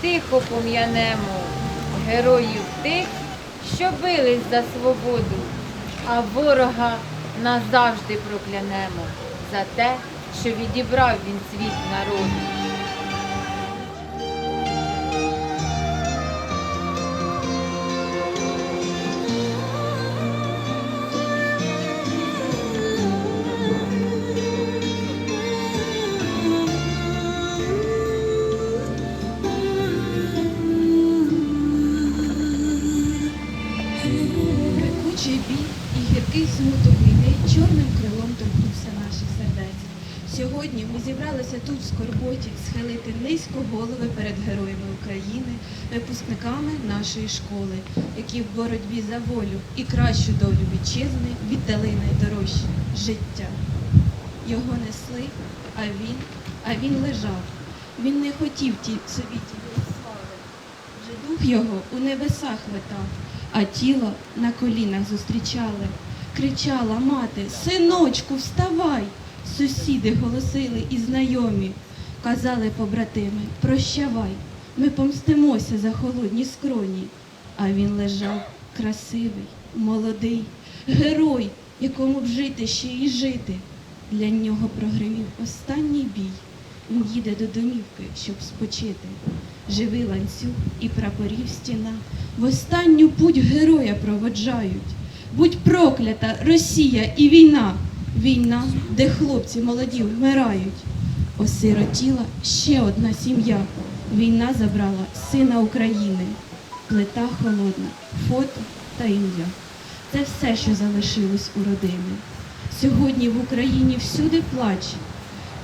тихо пом'янемо героїв тих, що бились за свободу, а ворога назавжди проклянемо за те, що відібрав він світ народу. Випускниками нашої школи, які в боротьбі за волю і кращу долю вітчизни віддали найдорожче життя. Його несли, а він, а він лежав. Він не хотів ті собі тієї слави. Вже дух його у небесах витав, а тіло на колінах зустрічали. Кричала мати, синочку, вставай! Сусіди голосили і знайомі. Казали побратими, прощавай, ми помстимося за холодні скроні. А він лежав красивий, молодий, герой, якому б жити ще і жити. Для нього прогримів останній бій. Він їде до домівки, щоб спочити. Живий ланцюг і прапорів стіна. В останню путь героя проводжають. Будь проклята Росія і війна. Війна, де хлопці молоді вмирають. Осиротіла ще одна сім'я. Війна забрала сина України. Плита холодна, фото та ім'я. Це все, що залишилось у родини. Сьогодні в Україні всюди плач.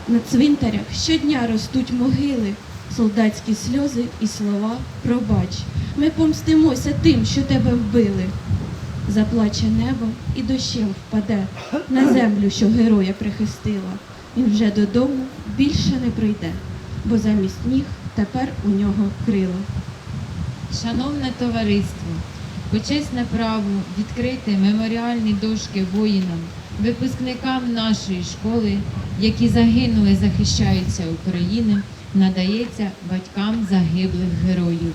На цвинтарях щодня ростуть могили, солдатські сльози і слова пробач. Ми помстимося тим, що тебе вбили. Заплаче небо і дощем впаде на землю, що героя прихистила. Він вже додому більше не прийде, бо замість ніг тепер у нього крила. Шановне товариство, почесне право відкрити меморіальні дошки воїнам, випускникам нашої школи, які загинули, захищаються України, надається батькам загиблих героїв.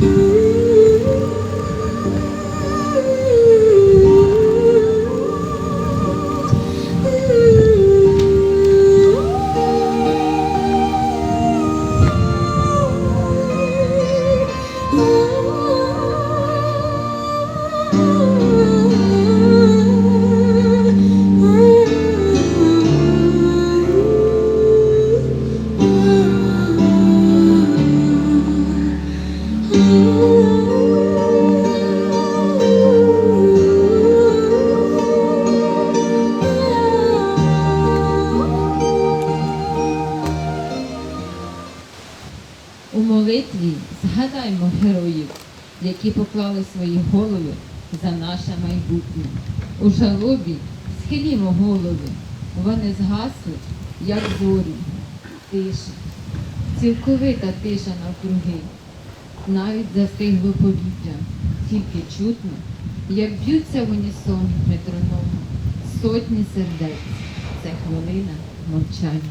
У У жалобі схилімо голови, вони згасли, як зорі. Тиша, цілковита тиша навкруги. Навіть застигло повітря, тільки чутно, як б'ються в унісон метрономи. Сотні сердець. Це хвилина мовчання.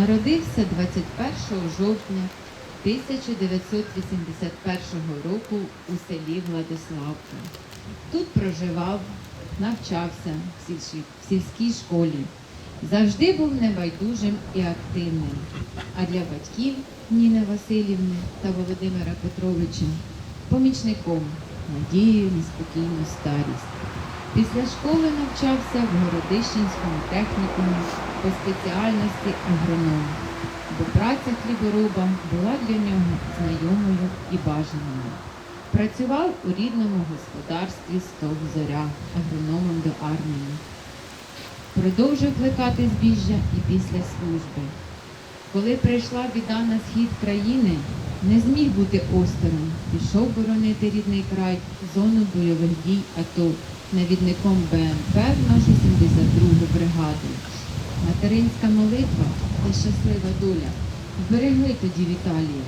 Народився 21 жовтня 1981 року у селі Владиславка. Тут проживав, навчався в сільській, школі. Завжди був небайдужим і активним. А для батьків Ніни Васильівни та Володимира Петровича помічником, надією на спокійну старість. Після школи навчався в Городищенському технікумі по спеціальності агроном, бо праця хлібороба була для нього знайомою і бажаною. Працював у рідному господарстві «Стов Зоря агрономом до армії. Продовжив плекати збіжжя і після служби. Коли прийшла біда на схід країни, не зміг бути осторонь, пішов боронити рідний край, зону бойових дій АТО, навідником БМП в нашу 72-гу бригаду. Материнська молитва та щаслива доля вберегли тоді Віталія.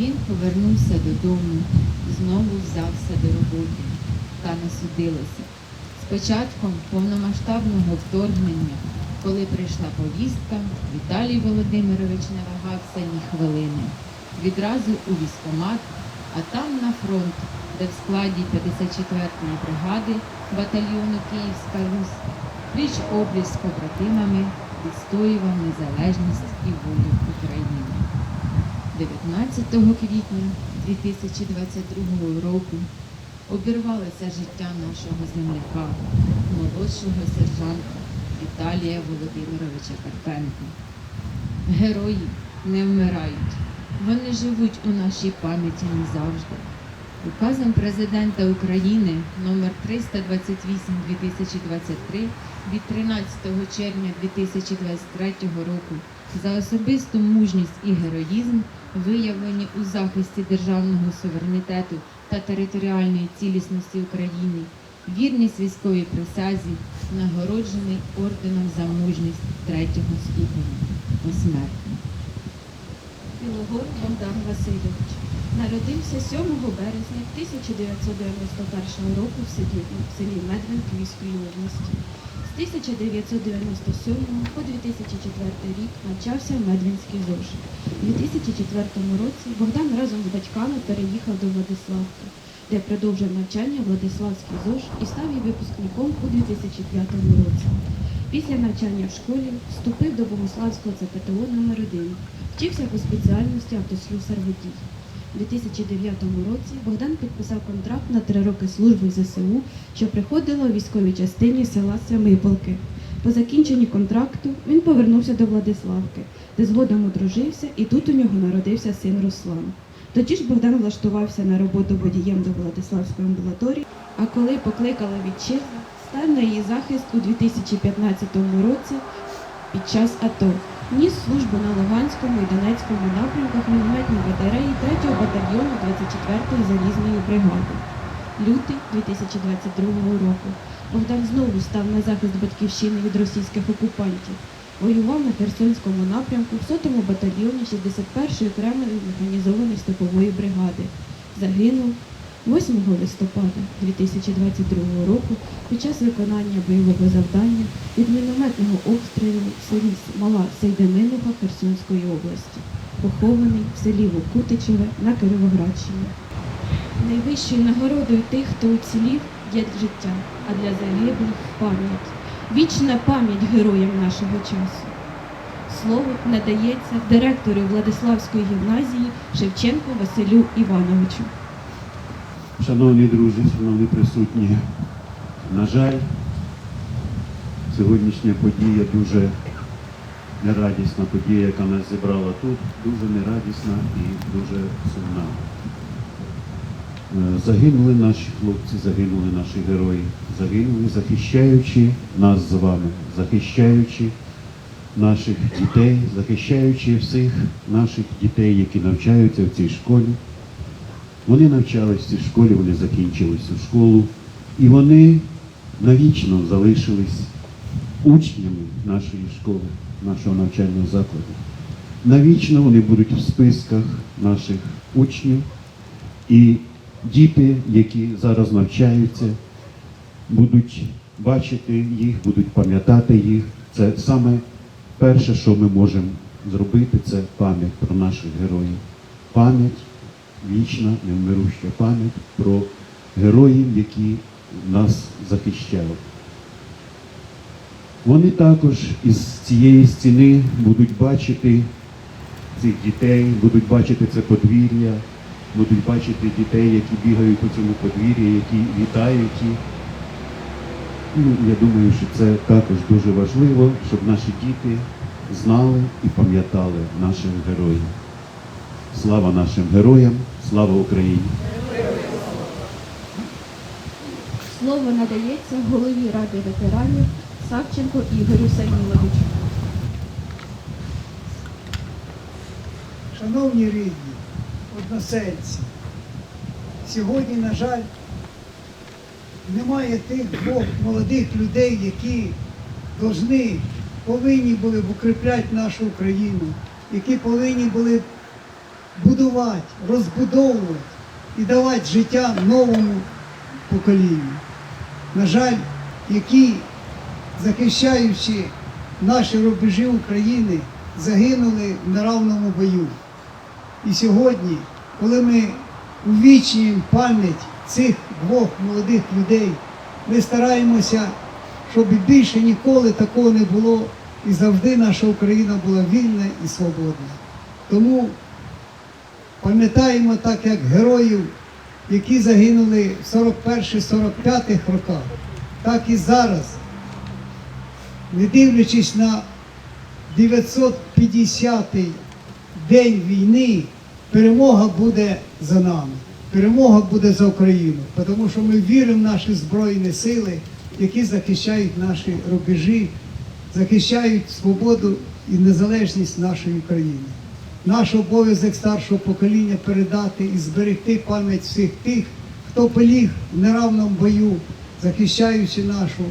Він повернувся додому, знову взявся до роботи, та не судилося. З початком повномасштабного вторгнення, коли прийшла повістка, Віталій Володимирович не вагався ні хвилини. Відразу у військкомат, а там на фронт, де в складі 54-ї бригади батальйону Київська Русь пліч обліч з побратимами відстоював незалежність і волю України. 19 квітня 2022 року обірвалося життя нашого земляка, молодшого сержанта Віталія Володимировича Карпенка. Герої не вмирають, вони живуть у нашій пам'яті назавжди. Указом президента України номер 328-2023 від 13 червня 2023 року за особисту мужність і героїзм, виявлені у захисті державного суверенітету та територіальної цілісності України, вірність військовій присязі, нагороджений орденом за мужність третього ступеня посмертно. Білогор Богдан Васильович народився 7 березня 1991 року в селі, Медвин Київської області. З 1997 по 2004 рік навчався в Медвинській ЗОЖ. У 2004 році Богдан разом з батьками переїхав до Владиславки, де продовжив навчання в Владиславській ЗОЖ і став її випускником у 2005 році. Після навчання в школі вступив до Богославського ЦПТО номер 1 Вчився по спеціальності автослюсар водій. У 2009 році Богдан підписав контракт на три роки служби ЗСУ, що приходила у військовій частині села Семиполки. По закінченні контракту він повернувся до Владиславки, де згодом одружився, і тут у нього народився син Руслан. Тоді ж Богдан влаштувався на роботу водієм до Владиславської амбулаторії, а коли покликала вітчизна, став на її захист у 2015 році під час АТО. Ніс службу на Луганському і Донецькому напрямках мінометної батареї 3-го батальйону 24-ї залізної бригади. Лютий 2022 року. Богдан знову став на захист батьківщини від російських окупантів. Воював на Херсонському напрямку в 100-му батальйоні 61-ї окремої механізованої степової бригади. Загинув 8 листопада 2022 року під час виконання бойового завдання від мінометного обстрілу в селі Мала Сейдеминуха Херсонської області, похований в селі Вокутичеве на Кировоградщині. Найвищою нагородою тих, хто уцілів, є життя, а для загиблих пам'ять. Вічна пам'ять героям нашого часу. Слово надається директору Владиславської гімназії Шевченку Василю Івановичу. Шановні друзі, шановні присутні, на жаль, сьогоднішня подія дуже нерадісна подія, яка нас зібрала тут, дуже нерадісна і дуже сумна. Е, Загинули наші хлопці, загинули наші герої, загинули, захищаючи нас з вами, захищаючи наших дітей, захищаючи всіх наших дітей, які навчаються в цій школі. Вони навчались в школі, вони закінчили цю школу, і вони навічно залишились учнями нашої школи, нашого навчального закладу. Навічно вони будуть в списках наших учнів, і діти, які зараз навчаються, будуть бачити їх, будуть пам'ятати їх Це саме перше, що ми можемо зробити, це пам'ять про наших героїв. Пам'ять, вічна, невмируща пам'ять про героїв, які нас захищали. Вони також із цієї стіни будуть бачити цих дітей, будуть бачити це подвір'я, будуть бачити дітей, які бігають по цьому подвір'ї, які вітають їх. Ну, я думаю, що це також дуже важливо, щоб наші діти знали і пам'ятали наших героїв. Слава нашим героям, слава Україні! Слово надається голові Ради ветеранів Савченко Ігорю Саміловичу. Шановні рідні, односельці, сьогодні, на жаль, немає тих двох молодих людей, які должны, повинні були б укріпляти нашу Україну, які повинні були б будувати, розбудовувати і давати життя новому поколінню. На жаль, які, захищаючи наші рубежі України, загинули в неравному бою. І сьогодні, коли ми увічнюємо пам'ять цих двох молодих людей, ми стараємося, щоб більше ніколи такого не було, і завжди наша Україна була вільна і свободна. Тому пам'ятаємо так, як героїв, які загинули в 41-45 роках, так і зараз, не дивлячись на 950-й день війни, перемога буде за нами. Перемога буде за Україну, тому що ми віримо в наші Збройні сили, які захищають наші рубежі, захищають свободу і незалежність нашої країни. Наш обов'язок старшого покоління передати і зберегти пам'ять всіх тих, хто поліг в неравному бою, захищаючи нашу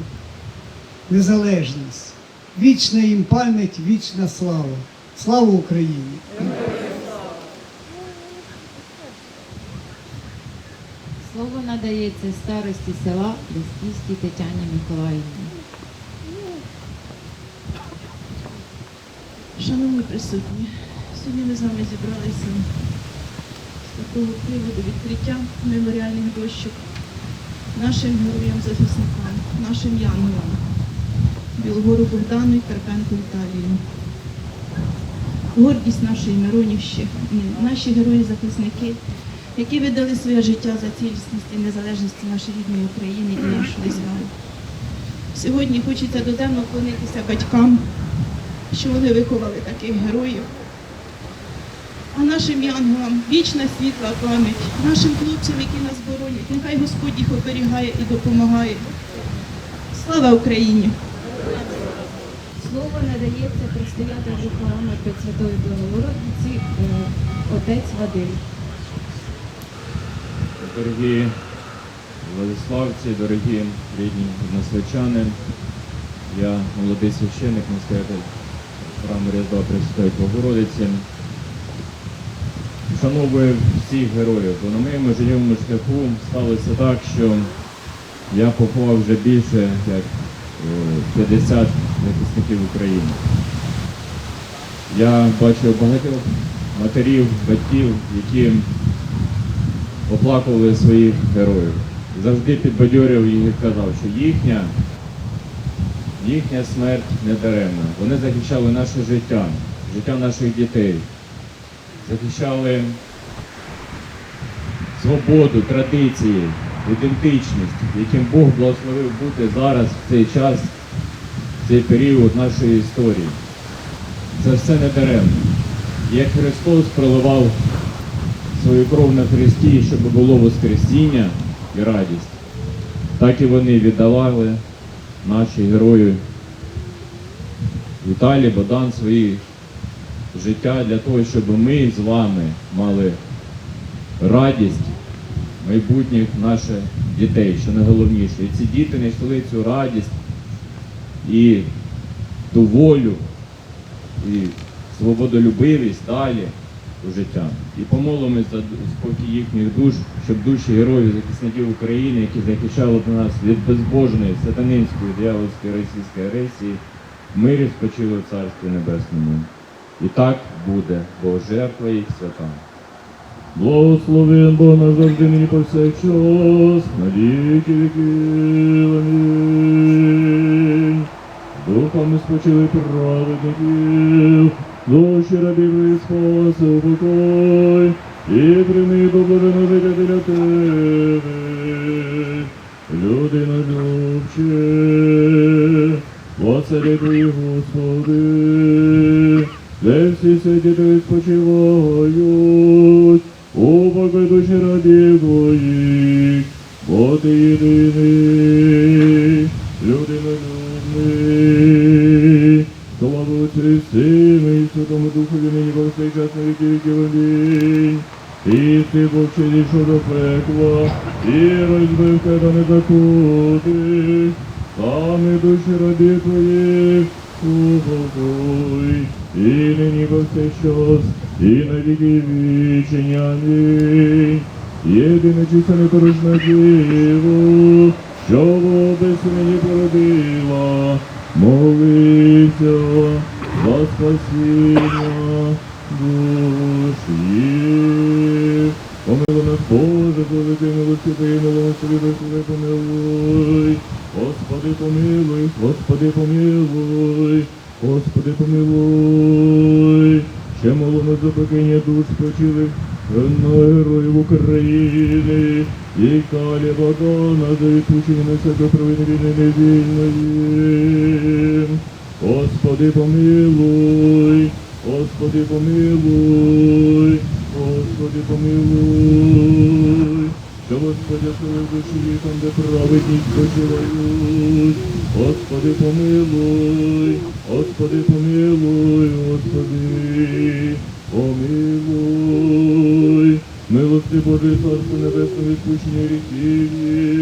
незалежність. Вічна їм пам'ять, вічна слава. Слава Україні! Слово надається старості села Листівській Тетяні Миколаївні. Шановні присутні, сьогодні ми з вами зібралися з такого приводу відкриття меморіальних дощок нашим героям-захисникам, нашим янголам, Білогору Богдану і Карпенку Віталію. Гордість нашої Миронівщини, наші герої-захисники, які видали своє життя за цілісність і незалежність нашої рідної України і нашої вами. Сьогодні хочеться додемно вклонитися батькам, що вони виховали таких героїв. А нашим янголам вічна світла пам'ять, нашим хлопцям, які нас боронять, нехай Господь їх оберігає і допомагає. Слава Україні! Слово надається предстоятелю храму Пресвятої Благородиці е, отець Вадим. Дорогі Владиславці, дорогі рідні односельчани, я молодий священник, настоятель храму Різдва Пресвятої Богородиці. Вшановую всіх героїв, бо на моєму життєвому шляху сталося так, що я поховав вже більше як е, 50 захисників України. Я бачив багатьох матерів, батьків, які оплакували своїх героїв. Завжди підбадьорював їх і казав, що їхня, їхня смерть не даремна. Вони захищали наше життя, життя наших дітей, захищали свободу, традиції, ідентичність, яким Бог благословив бути зараз в цей час, в цей період нашої історії. Це все не даремно. Як Христос проливав свою кров на Христі, щоб було Воскресіння і радість, так і вони віддавали наші герої Віталій, Богдан свої життя для того, щоб ми з вами мали радість майбутніх наших дітей, що найголовніше. І ці діти знайшли цю радість і ту волю, і свободолюбивість далі у життя. І помолимось за спокій їхніх душ, щоб душі героїв захисників України, які захищали до нас від безбожної, сатанинської, диявольської російської агресії, мирі спочили в Царстві Небесному. І так буде, бо жертва їх свята. Благословен Бог наш завжди нині повсякчас, на віки віків. Амінь. Духом спочили праведників, душі рабів спаси упокой, і прийми поблажене життя для тебе. Людина любче, Господи твої Господи, святі твої спочивають, упокой душі рабів твоїх, бо ти єдиний, людинолюбний, слава Отцю і Сину і Святому Духові нині повсякчас на віки віків. Амінь. І ти дійшов до пекла, і розбив тебе не закути, саме душі раді твоїх упокой, і нині повсякчас, і на віки вічені. Амінь. Єдине чисто непорушне диво, що в мені породила, молися за спасіння душі. Помилуй нас, Боже, великий милості Твоєї милості, Господи, помилуй. Господи, помилуй, Господи, помилуй, Господи, помилуй. Ще молимо за покиння душ спочилих на героїв України, і калі Богдана за відпущення на себе провини війни невільної. Господи, помилуй, Господи, помилуй, Господи, помилуй, що Господи душі там, де праведність спочивають. Господи, помилуй, Господи, помилуй, Господи, помилуй. Милости Божий, Царство Небесне, відпущення гріхів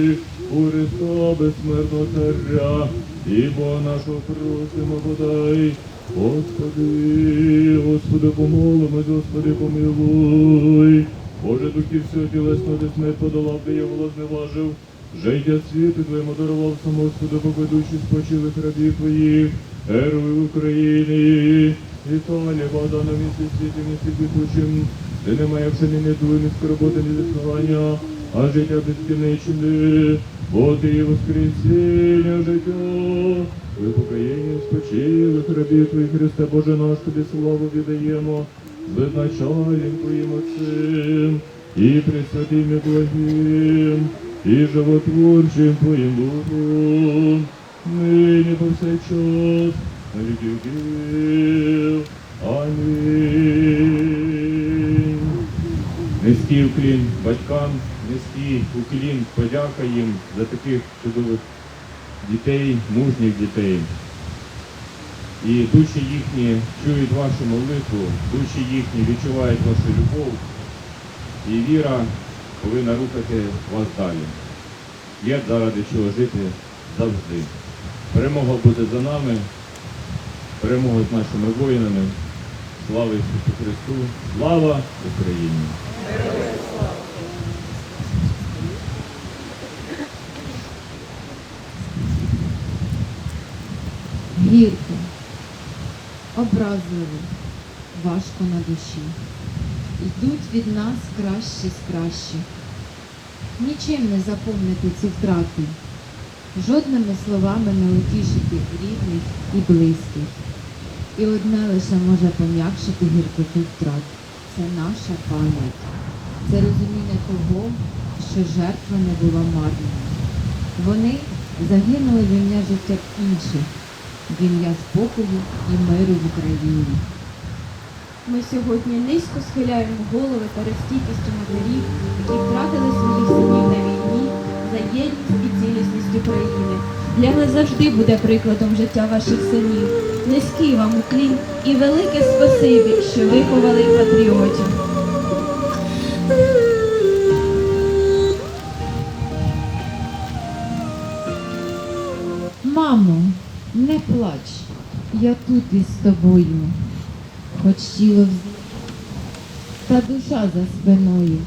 їх, у Христа безсмертного Царя, і Бога нашого просимо, подай. Господи, Господи, помолимось, Господи, помилуй. Боже, духів всього тілесного, де смерть подолав, де я волос не важив. Життя світу Твоєму дарував сам Господи, покладучи спочилих рабів Твоїх, героїв України. Віталія, Богдана, місці світі, місці квітучим, де немає вже ні недуги, ні скорботи, ні заснування, а життя безкінечне, бо ти воскресіння життя. Ви покаяння спочилих рабів Твоїх, Христе Боже наш, Тобі славу віддаємо, з визначалем Твоїм Отцем, і Пресвятим і благим, і животворчим Твоїм Духом, нині повсякчас, на віки віків. Амінь. Низький уклін батькам, низький уклін, подяка їм за таких чудових дітей, мужніх дітей. І душі їхні чують вашу молитву, душі їхні відчувають вашу любов, і віра повинна рухати вас далі. Є заради чого жити завжди. Перемога буде за нами, перемога з нашими воїнами. Слава Ісусу Христу! Слава Україні! Гірко, образливо, важко на душі. Йдуть від нас кращі з кращих. Нічим не заповнити ці втрати, жодними словами не утішити рідних і близьких. І одне лише може пом'якшити гіркоту втрат. Це наша пам'ять, це розуміння того, що жертва не була марною. Вони загинули в ім'я життя інших, в спокою і миру в Україні. Ми сьогодні низько схиляємо голови перед стійкістю матерів, які втратили своїх синів на війні за єдність і цілісність України. Для нас завжди буде прикладом життя ваших синів. Низький вам уклін і велике спасибі, що виховали патріотів. Плач, я тут із тобою, хоч тіло вз... та душа за спиною.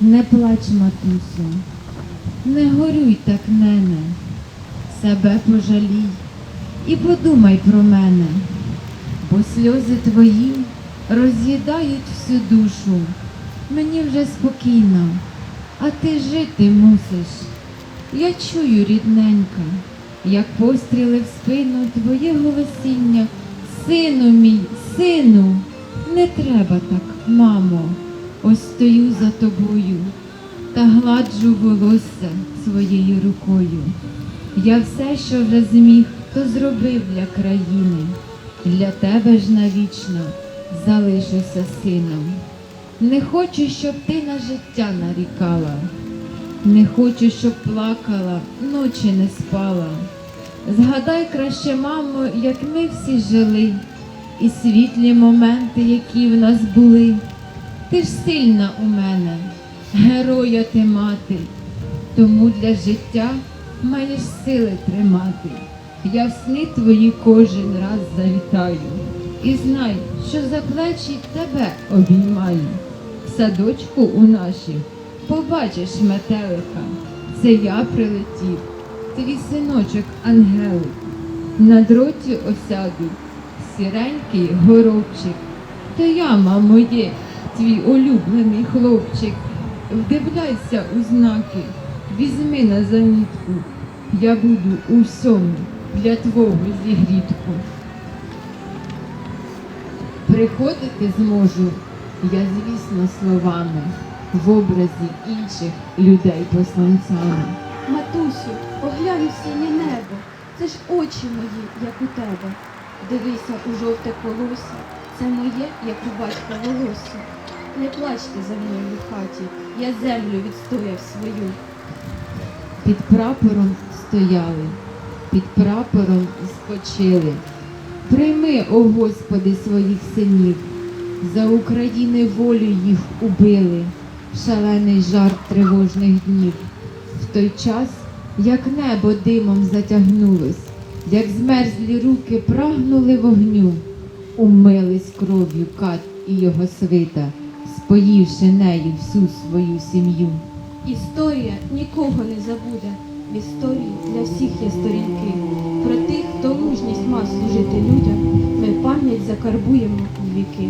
Не плач, матусю, не горюй так, нене, себе пожалій, і подумай про мене, бо сльози твої роз'їдають всю душу. Мені вже спокійно, а ти жити мусиш. Я чую, рідненька, як постріли в спину твоє голосіння. Сину мій, сину, не треба так, мамо. Ось стою за тобою та гладжу волосся своєю рукою. Я все, що вже зміг, то зробив для країни. Для тебе ж навічно залишуся сином. Не хочу, щоб ти на життя нарікала. Не хочу, щоб плакала, ночі не спала. Згадай краще, мамо, як ми всі жили, і світлі моменти, які в нас були. Ти ж сильна у мене, героя ти мати, тому для життя маєш сили тримати. Я в сни твої кожен раз завітаю. І знай, що за плечі тебе обіймаю. В садочку у нашім побачиш метелика. Це я прилетів, твій синочок Ангелик. На дроті осяду, сіренький горобчик. То я, мамо, є, твій улюблений хлопчик. Вдивляйся у знаки, візьми на замітку. Я буду у всьому для твого зігрітку. Приходити зможу я, звісно, словами в образі інших людей посланцями. Матусю, поглянь у синє небо. Це ж очі мої, як у тебе. Дивися у жовте колосся. Це моє, як у батька волосся. Не плачте за мною в хаті, я землю відстояв свою. Під прапором стояли, під прапором спочили. Прийми, о Господи, своїх синів, за України волю їх убили, шалений жарт тривожних днів. В той час, як небо димом затягнулось, як змерзлі руки прагнули вогню, умились кров'ю кат і його свита, споївши нею всю свою сім'ю. Історія нікого не забуде. В історії для всіх є сторінки. Про тих, хто мужність мав служити людям, ми пам'ять закарбуємо у віки.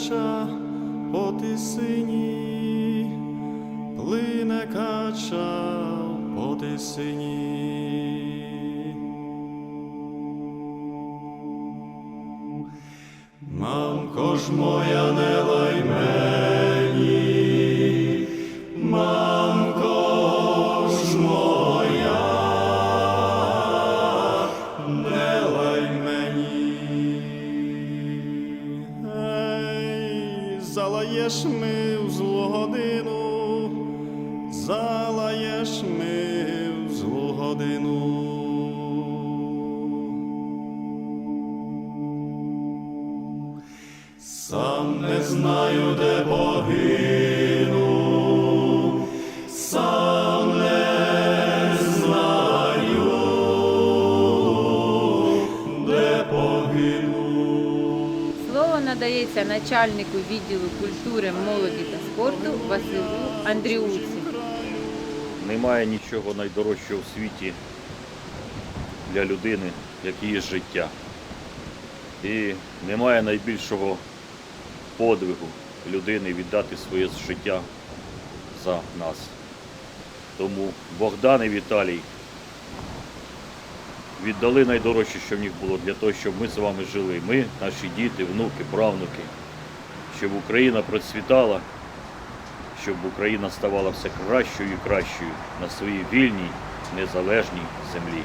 Кача по тисині, плине кача по тисині. Де погину, сам не знаю, де погину. Слово надається начальнику відділу культури, молоді та спорту Василю Андріуці. Немає нічого найдорожчого в світі для людини, як її життя. І немає найбільшого подвигу людини віддати своє життя за нас. Тому Богдан і Віталій віддали найдорожче, що в них було, для того, щоб ми з вами жили. Ми, наші діти, внуки, правнуки, щоб Україна процвітала, щоб Україна ставала все кращою і кращою на своїй вільній, незалежній землі.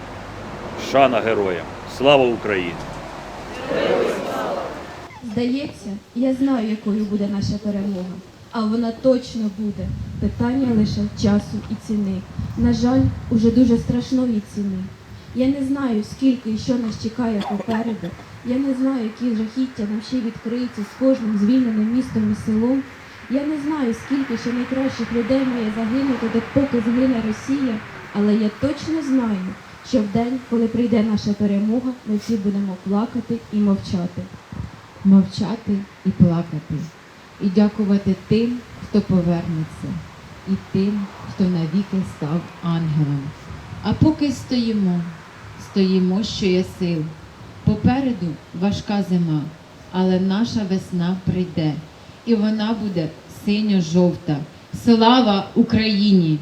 Шана героям! Слава Україні! Здається, я знаю, якою буде наша перемога. А вона точно буде. Питання лише часу і ціни. На жаль, уже дуже страшної ціни. Я не знаю, скільки і що нас чекає попереду. Я не знаю, які жахіття нам ще відкриються з кожним звільненим містом і селом. Я не знаю, скільки ще найкращих людей має загинути, допоки згине Росія, але я точно знаю, що в день, коли прийде наша перемога, ми всі будемо плакати і мовчати. Мовчати і плакати, і дякувати тим, хто повернеться, і тим, хто навіки став ангелом. А поки стоїмо, стоїмо, що є сил. Попереду важка зима, але наша весна прийде, і вона буде синьо-жовта. Слава Україні!